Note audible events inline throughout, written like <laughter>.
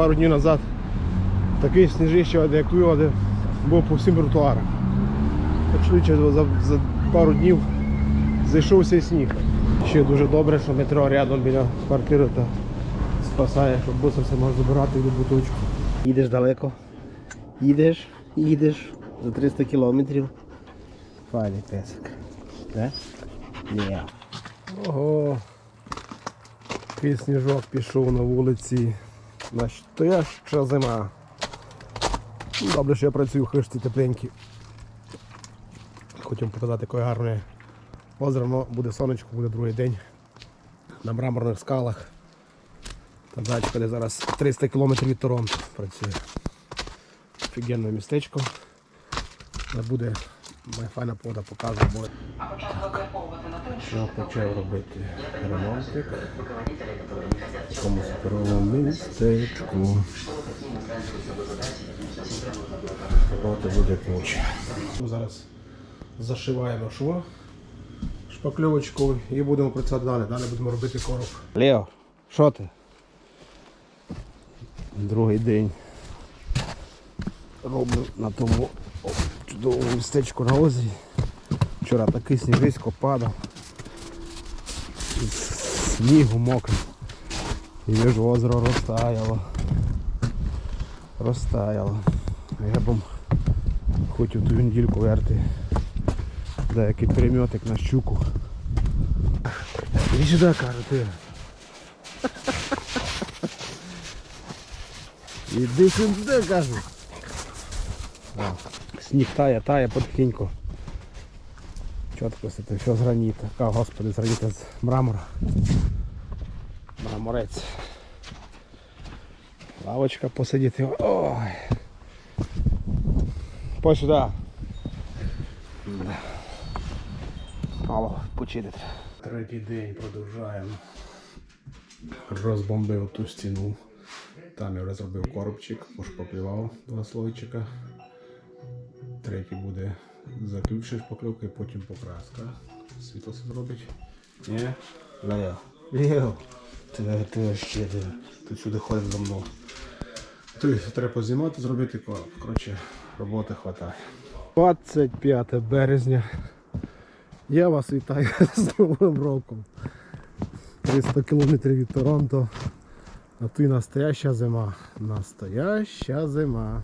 Пару днів назад такий сніжище, як тут, був по всім тротуарам. За, за пару днів зайшовся сніг. Ще дуже добре, що метро рядом біля квартири та спасає, щоб бусом все можна забирати від буточку. Їдеш далеко, їдеш, їдеш за 300 кілометрів. Файний песик. Не? Ні. Ого. Такий сніжок пішов на вулиці. Настояща зима. Ну, Добре, що я працюю в хижці тепленькій. Хотів показати яке гарне озеро, буде сонечко, буде другий день на мраморних скалах. Та дачка, де зараз 300 км від Торонто працює. Офігенне містечко. Де буде моя файна пода показує, бо що почав робити ремонтик в такому суперовому містечку. Роботи буде куча. Зараз зашиваємо шво шпакльовочкою і будемо працювати далі. Далі будемо робити короб. Лео, що ти? Другий день роблю на тому чудовому містечку на озері. Вчора такий сніжисько падав. Снігу мокрий. І вижу озеро розтаяло. Розтаяло. Я б хотів ту недільку верти. Деякий переметик на щуку. Іди сюди, кажу, ти. Іди сюди, кажу. Сніг тає, тає потихеньку. Чітко це все з граніта. Ка, господи, з граніта з мрамора. Мраморець. Лавочка посидіти. Ой. По сюди. Мало почити. Третій день продовжуємо. Розбомбив ту стіну. Там я вже зробив коробчик, пошпаклював два слойчика. Третій буде заключиш поклювки, потім покраска. Світло все зробить. Ні? Лео. Лео. Ти, ти ще ти, ти сюди ходиш за мною. Ти треба познімати, зробити короб. Коротше, роботи хватає. 25 березня. Я вас вітаю <laughs> з Новим роком. 300 кілометрів від Торонто. А тут і настояща зима. Настояща зима.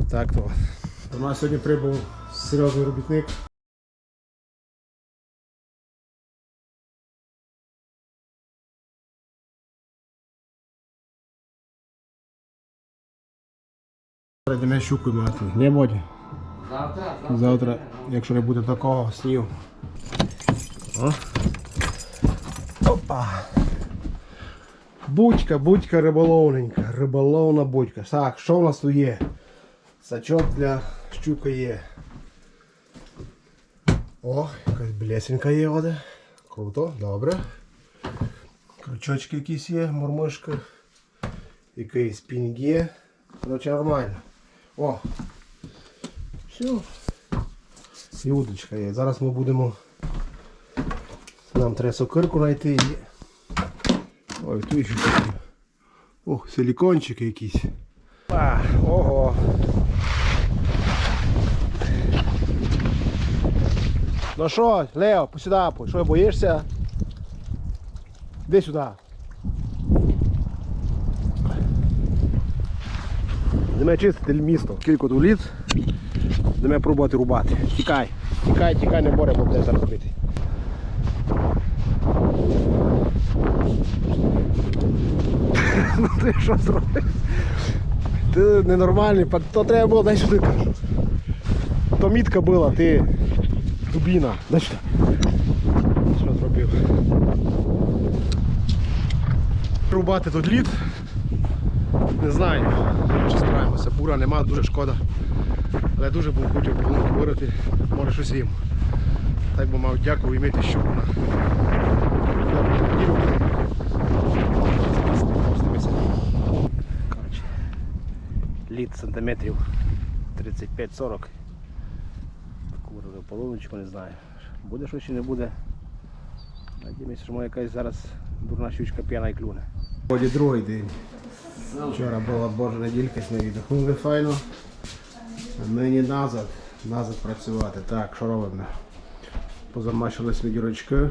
Отак то. До нас сьогодні прибув серйозний робітник. Йдемо щуку мати. Не боді. Завтра, Завтра, якщо не буде такого снігу. О. Опа. Будька, будька риболовненька. Риболовна будька. Так, що в нас тут є? Сачок для щука є. О, якась блесенька є вода. Круто, добре. Крючочки якісь є, мормишка. Якийсь пінг є. Короче, нормально. О, все. І удочка є. Зараз ми будемо. Нам треба сокирку знайти і. Ой, тут ще такі. Ох, силікончики якісь. А, ого. Ну що, Лео, посюди, по. що боїшся? Іди сюди. Йдемо чистити місто. Кілько тут ліс. Йдемо пробувати рубати. Тікай. Тікай, тікай, не боре, бо буде зараз бити. <laughs> Ну ти що зробив? Ти ненормальний, то треба було, дай сюди кажу. То мітка була, ти дубіна. Дай. Що зробив? Рубати тут лід. Не знаю, чи справимося. Бура нема, дуже шкода. Але дуже був хотів полунку вирити, може щось їм. Так би мав дякую і мити щуку на. Коротше, лід сантиметрів 35-40. Полуночку, не знаю. Буде щось чи не буде. Надіюсь, що моя якась зараз дурна щучка п'яна і клюне. Сьогодні другий день. Вчора була Божа неділька, ми віддохнули файно. А нині назад, назад працювати. Так, що робимо? Позамачились дірочки.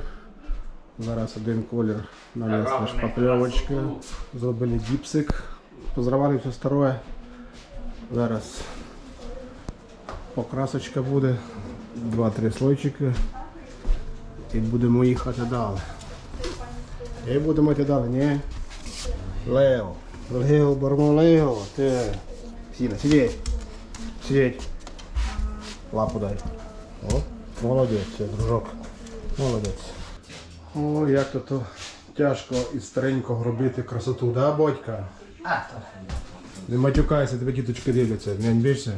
Зараз один колір нанесли шпакльовочки, зробили гіпсик, позривали все старе. Зараз покрасочка буде, два-три слойчики і будемо їхати далі. І будемо йти далі, ні? Лео, Лео, Бармо, Лео, ти. Сіна, сидіть. Сидіть. Лапу дай. О, молодець, дружок. Молодець. О, як то, то тяжко із старенького робити красоту, да, батька? А, то Не матюкайся, тебе діточки дивляться, не бійся.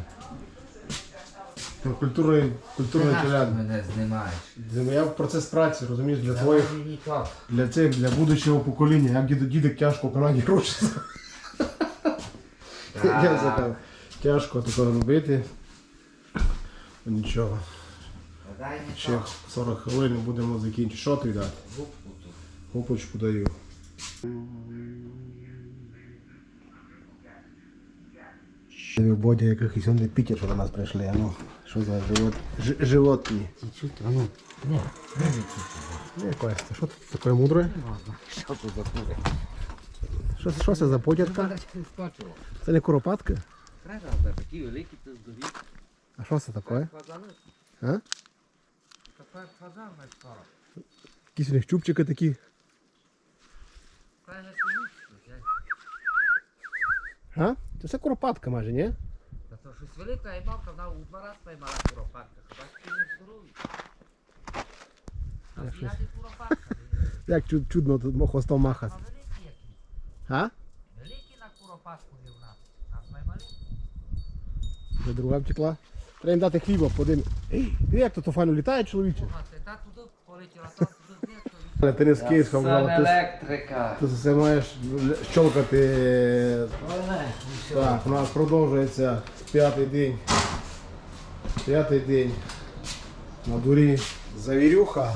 Культурний, культурний ти телян. мене знімаєш. Я в процес праці, розумієш, для твоїх, мені для цих, для будущого покоління, як діду дідик тяжко в Канаді гроші. <laughs> Я сказав, тяжко таке робити. Ну, Нічого. Дай мені Ще то. 40 хвилин і будемо закінчити. Що тобі дати? Губку тут. Гупочку даю. Бодя якихось он не Пітер, що до нас прийшли, а ну, що за живот, ж, животні? Чуть-чуть, а ну. Ні, не чуть. Костя, що тут таке мудре? Що тут за кури? Що, що це за потірка? не. Це не куропатка? Такі великі тут здорові. А що це таке? А? Тепер фазан не скоро. Якісь у них чубчики такі. Каже, А? Це куропатка майже, ні? Та то щось велика і мавка, вона у два рази поймала куропатка. Хіба ти не здоровий? А щось- з'яді куропатка. Як чуд, чудно тут хвостом А махати. великі які? А? Великі на куропатку не в нас. Нас наймалі. Де друга втекла. Треба їм дати хліба, подим. Ей, як то то файно літає, чоловіче? Та туди полетіла. Але ти не з Київського Сан брав, ти, електрика. ти все маєш щолкати. Так, у нас продовжується п'ятий день. П'ятий день. На дурі завірюха.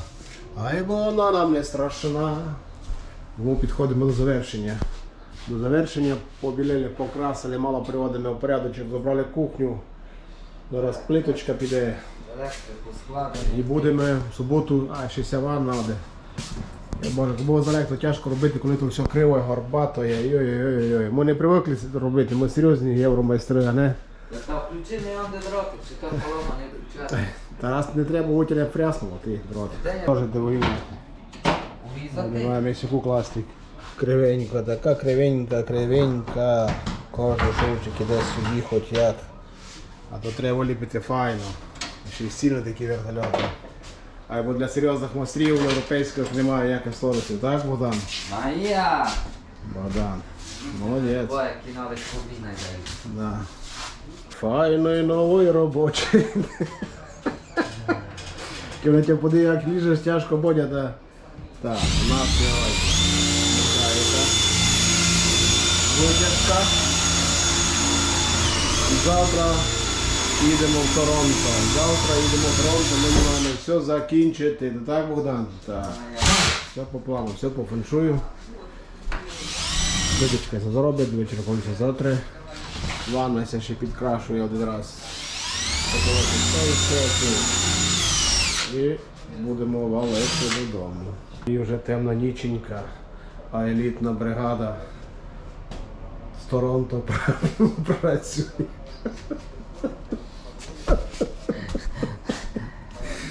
Ай бо вона нам не страшна. Тому підходимо до завершення. До завершення побілели, покрасили, мало приводимо в порядочок, забрали кухню. Зараз плиточка піде. Електрику складено. І будемо в суботу, а ще ся вам надо. Я боже, бо за електро тяжко робити, коли тут все криво, горбато є. Йой-йой-йой. Ми не привикли це робити, ми серйозні євромайстри, а не. Та включи не он дроти, чи то полома не включати. Тарас не треба утіля пряснуло, ти дроти. Тоже дивуємо. Урізати? Маємо яку. Кривенька, така кривенька, кривенька. Кожен шовчик іде собі хоч як. А то треба ліпити файно. Ще й сильно такі вертольоти. Або для серйозних майстрів європейських немає ніяких сложностей, так, Богдан? Моя! Богдан. Молодець. Ой, кіно десь кубіна. Да. Файної нової робочої. Коли тебе подивив, як ліжеш, тяжко бодя, та... Так, у нас сьогодні. Витяжка. Завтра їдемо в Торонто. Завтра їдемо в Торонто, ми маємо все закінчити. Не так, Богдан? Так. Все по плану, все по феншую. Це заробить, вечора повністю завтра. Ванна ще підкрашує один раз. І будемо валити додому. І вже темна ніченька, а елітна бригада з Торонто <laughs> працює.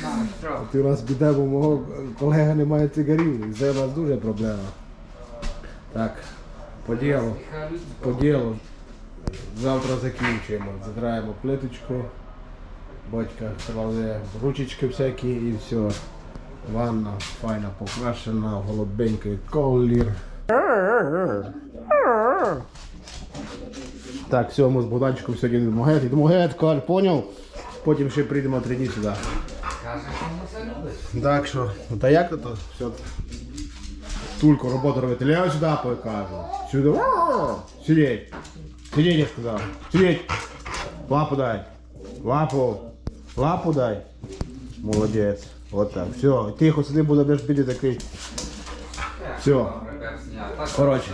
Ну, що? Ти у нас біда, бо мого колега немає цигарів, і це у нас дуже проблема. Так, по ділу. по ділу. Завтра закінчуємо. Задраємо плиточку. Батька кладе ручечки всякі і все. Ванна файна покрашена, голубенький колір. Так, все, ми з Богданчиком сьогодні йдемо геть. Йдемо геть, Коль, поняв? Потім ще прийдемо три дні сюди. Так що, ну та як то? Все. Тульку роботу робити. Я сюди покажу. Сюди. Сидіть. Сидіть, я сказав. Сидіть. Лапу дай. Лапу. Лапу дай. Молодець. От так. Все. Тихо сиди, будеш піди такий. Все. Коротше.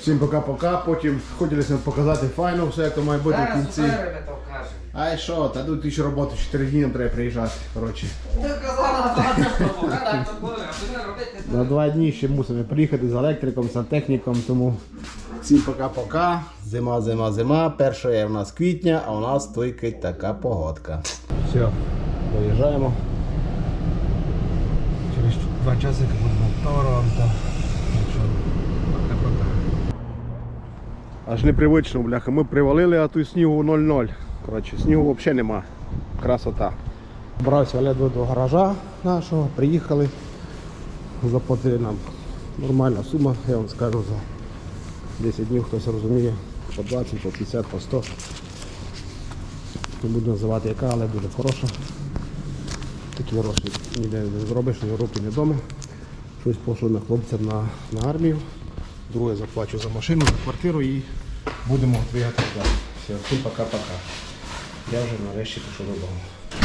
Всім пока-пока. Потім хотілося показати файно все, як то має бути в кінці. Ай що, та тут ще роботи 4 дні нам треба приїжджати. Коротше. Ти казала, багато що, так то буде, а буде робити. На два дні ще мусимо приїхати з електриком, сантехніком, тому всім пока-пока. Зима, зима, зима. Перша є в нас квітня, а у нас тільки така погодка. Все, виїжджаємо. Через два часики будемо Торонто. Аж непривично, бляха. Ми привалили, а тут снігу 0-0. Коротше, снігу взагалі нема. Красота. Брався ледве до гаража нашого, приїхали. Заплатили нам нормальна сума, я вам скажу, за 10 днів хтось розуміє, по 20, по 50, по 100. Не буду називати яка, але дуже хороша. Такі гроші ніде не зробиш, ні Європі, ні вдома. Щось пошло на хлопця на, на армію. Друге заплачу за машину, за квартиру і будемо двигати далі. Всім пока-пока. Я вже нарешті пішов додому.